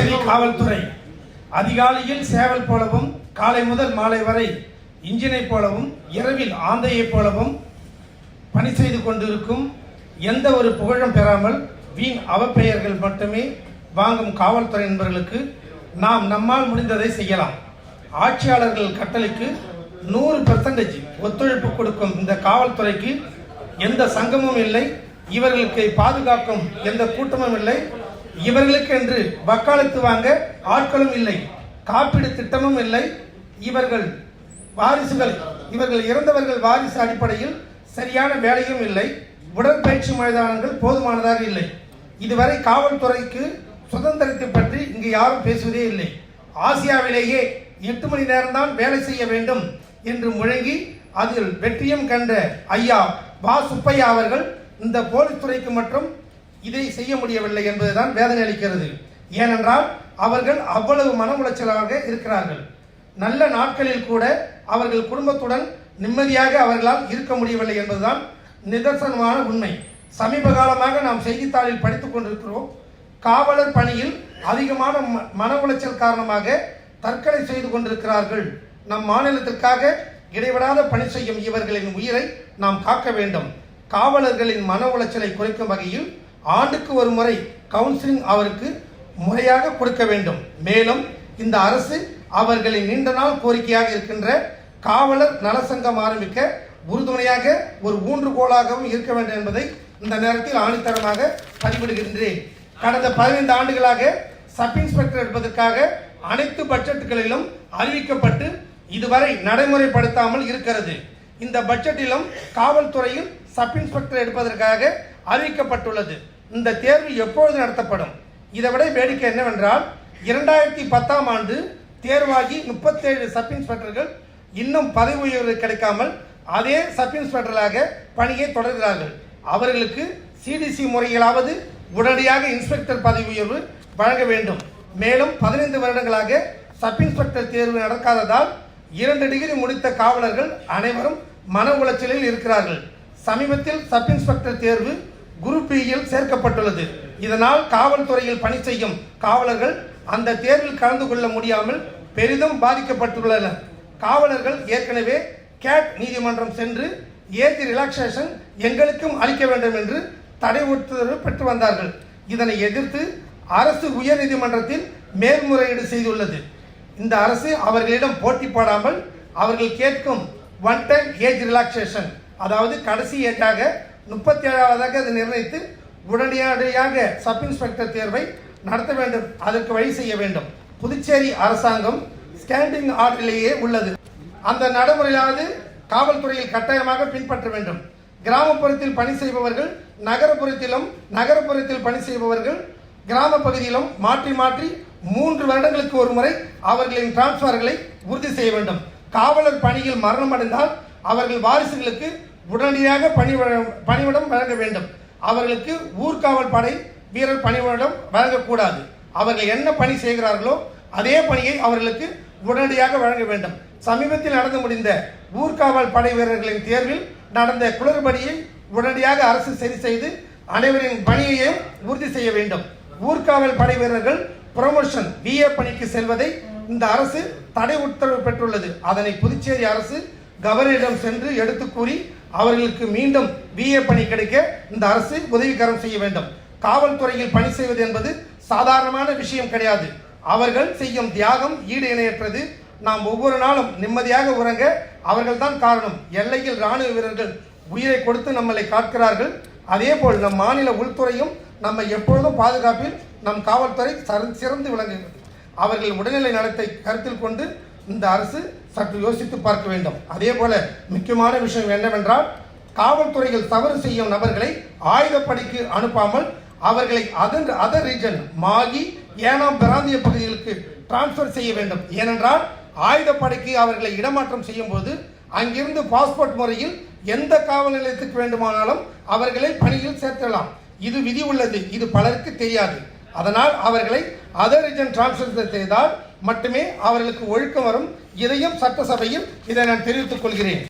புதுச்சேரி காவல்துறை. அதிகாலையில் சேவல் போலவும் காலை முதல் மாலை வரை இன்ஜினை போலவும் இரவில் ஆந்தையைப் போலவும் பணி செய்து கொண்டிருக்கும் எந்த ஒரு புகழும் பெறாமல் வீண் அவப்பெயர்கள் மட்டுமே வாங்கும் காவல்துறை நண்பர்களுக்கு நாம் நம்மால் முடிந்ததை செய்யலாம். ஆட்சியாளர்கள் கட்டளைக்கு நூறு பெர்சன்டேஜ் ஒத்துழைப்பு கொடுக்கும் இந்த காவல்துறைக்கு எந்த சங்கமும் இல்லை இவர்களுக்கு பாதுகாக்கும் எந்த கூட்டமும் இல்லை இவர்களுக்கு என்று வக்காலத்து வாங்க ஆட்களும் இல்லை காப்பீடு திட்டமும் இல்லை. இவர்கள் வாரிசுகள் இவர்கள் இறந்தவர்கள் வாரிசு அடிப்படையில் சரியான வேலையும் இல்லை. உடற்பயிற்சி மைதானங்கள் போதுமானதாக இல்லை. இதுவரை காவல்துறைக்கு சுதந்திரத்தை பற்றி இங்கு யாரும் பேசுவதே இல்லை. ஆசியாவிலேயே எட்டு மணி நேரம்தான் வேலை செய்ய வேண்டும் என்று முழங்கி அதில் வெற்றியும் கண்ட ஐயா வா சுப்பையா அவர்கள் இந்த போலீஸ் துறைக்கு மற்றும் இதை செய்ய முடியவில்லை என்பதுதான் வேதனை அளிக்கிறது. ஏனென்றால் அவர்கள் அவ்வளவு மன உளைச்சலாக இருக்கிறார்கள். நல்ல நாட்களில் கூட அவர்கள் குடும்பத்துடன் நிம்மதியாக அவர்களால் இருக்க முடியவில்லை என்பதுதான் நிதர்சனமான உண்மை. சமீப காலமாக நாம் செய்தித்தாளில் படித்துக் கொண்டிருக்கிறோம். காவலர் பணியில் அதிகமான ம- மன உளைச்சல் காரணமாக தற்கொலை செய்து கொண்டிருக்கிறார்கள். நம் மாநிலத்திற்காக இடைவிடாத பணி செய்யும் இவர்களின் உயிரை நாம் காக்க வேண்டும். காவலர்களின் மன உளைச்சலை குறைக்கும் வகையில் ஆண்டுக்கு ஒரு முறை கவுன்சிலிங் அவருக்கு முறையாக கொடுக்க வேண்டும். மேலும் இந்த அரசு அவர்களின் நீண்ட நாள் கோரிக்கையாக இருக்கின்ற காவலர் நலசங்கம் ஆரம்பிக்க உறுதுணையாக ஒரு ஊன்றுகோலாகவும் இருக்க வேண்டும் என்பதை இந்த நேரத்தில் ஆணித்தரமாக பதிவிடுகின்றேன். கடந்த பதினைந்து ஆண்டுகளாக சப் இன்ஸ்பெக்டர் எடுப்பதற்காக அனைத்து பட்ஜெட்டுகளிலும் அறிவிக்கப்பட்டு இதுவரை நடைமுறைப்படுத்தாமல் இருக்கிறது. இந்த பட்ஜெட்டிலும் காவல்துறையில் சப் இன்ஸ்பெக்டர் எடுப்பதற்காக அறிவிக்கப்பட்டுள்ளது. இந்த தேர்வு எப்பொழுது நடத்தப்படும்? இதை விட வேடிக்கை என்னவென்றால் இரண்டாயிரத்தி பத்தாம் ஆண்டு தேர்வாகி முப்பத்தேழு சப் இன்ஸ்பெக்டர்கள் இன்னும் பதவி உயர்வு கிடைக்காமல் அதே சப் இன்ஸ்பெக்டராக பணியை தொடர்கிறார்கள். அவர்களுக்கு சிடிசி முறையிலாவது உடனடியாக இன்ஸ்பெக்டர் பதவி உயர்வு வழங்க வேண்டும். மேலும் பதினைந்து வருடங்களாக சப் இன்ஸ்பெக்டர் தேர்வு நடக்காததால் இரண்டு டிகிரி முடித்த காவலர்கள் அனைவரும் மன உளைச்சலில் இருக்கிறார்கள். சமீபத்தில் சப் இன்ஸ்பெக்டர் தேர்வு குரூப் பியில் சேர்க்கப்பட்டுள்ளது. இதனால் காவல்துறையில் பணி செய்யும் காவலர்கள் அந்த தேர்வில் கலந்து கொள்ள முடியாமல் பெரிதும் பாதிக்கப்பட்டுள்ளனர். காவலர்கள் ஏற்கனவே கேட் நீதிமன்றம் சென்று ஏஜ் ரிலாக்ஸேஷன் எங்களுக்கும் அளிக்க வேண்டும் என்று தடை உத்தரவு பெற்று வந்தார்கள். இதனை எதிர்த்து அரசு உயர்நீதிமன்றத்தில் மேல்முறையீடு செய்துள்ளது. இந்த அரசு அவர்களிடம் போட்டி போடாமல் அவர்கள் கேட்கும் ஒன் டைம் ஏஜ் ரிலாக்ஸேஷன் அதாவது கடைசி ஏஜாக முப்பத்தி ஏழாவதாக அதை நிர்ணயித்து உடனடியாக சப் இன்ஸ்பெக்டர் தேர்வை நடத்த வேண்டும். அதற்கு வழி செய்ய வேண்டும். புதுச்சேரி அரசாங்கம் ஸ்டாண்டிங் ஆர்டரிலேயே உள்ளது. அந்த நடைமுறையாவது காவல்துறையில் கட்டாயமாக பின்பற்ற வேண்டும். கிராமப்புறத்தில் பணி செய்பவர்கள் நகரப்புறத்திலும் நகரப்புறத்தில் பணி செய்பவர்கள் கிராம பகுதியிலும் மாற்றி மாற்றி மூன்று வருடங்களுக்கு ஒரு முறை அவர்களின் டிரான்ஸ்ஃபர்களை உறுதி செய்ய வேண்டும். காவலர் பணியில் மரணம் அடைந்தால் அவர்கள் வாரிசுகளுக்கு உடனடியாக பணி பணிவிடம் வழங்க வேண்டும். அவர்களுக்கு ஊர்காவல் படை வீரர் பணிவிடம் வழங்கக்கூடாது. அவர்கள் என்ன பணி செய்கிறார்களோ அதே பணியை அவர்களுக்கு உடனடியாக வழங்க வேண்டும். சமீபத்தில் நடந்து முடிந்த ஊர்காவல் படை வீரர்களின் தேர்வில் நடந்த குளறுபடியை உடனடியாக அரசு சரி செய்து அனைவரின் பணியையும் உறுதி செய்ய வேண்டும். ஊர்காவல் படை வீரர்கள் ப்ரொமோஷன் விஏ பணிக்கு செல்வதை இந்த அரசு தடை உத்தரவு பெற்றுள்ளது. அதனை புதுச்சேரி அரசு கவர்னரிடம் சென்று எடுத்து கூறி அவர்களுக்கு மீண்டும் பிஏ பணி கிடைக்க இந்த அரசு உதவிகரம் செய்ய வேண்டும். காவல்துறையில் பணி செய்வது என்பது சாதாரணமான விஷயம் கிடையாது. அவர்கள் செய்யும் தியாகம் ஈடு இணையற்றது. நாம் ஒவ்வொரு நாளும் நிம்மதியாக உறங்க அவர்கள்தான் காரணம். எல்லையில் ராணுவ வீரர்கள் உயிரை கொடுத்து நம்மளை காக்கிறார்கள். அதேபோல் நம் மாநில உள்துறையும் நம்ம எப்பொழுதும் பாதுகாப்பில் நம் காவல்துறை சிறந்து விளங்குகிறது. அவர்கள் உடல்நிலை நலத்தை கருத்தில் கொண்டு இந்த அரசு சற்று யோசித்து பார்க்க வேண்டும். அதே போல முக்கியமான விஷயம் என்னவென்றால் காவல்துறையில் தவறு செய்யும் நபர்களை ஆயுதப்படைக்கு அனுப்பாமல் அவர்களை other other region Mahe Yanam பிராந்திய பகுதிகளுக்கு டிரான்ஸ்ஃபர் செய்ய வேண்டும். ஏனென்றால் ஆயுதப்படைக்கு அவர்களை இடமாற்றம் செய்யும் போது அங்கிருந்து பாஸ்போர்ட் முறையில் எந்த காவல் நிலையத்துக்கு வேண்டுமானாலும் அவர்களை பணியில் சேர்த்தலாம். இது விதி உள்ளது. இது பலருக்கு தெரியாது. அதனால் அவர்களை அதர் ரீஜன் டிரான்ஸ்ஃபர் செய்தால் மட்டுமே அவர்களுக்கு ஒழுக்கம் வரும். இதையும் சட்டசபையில் இதை நான் தெரிவித்துக் கொள்கிறேன்.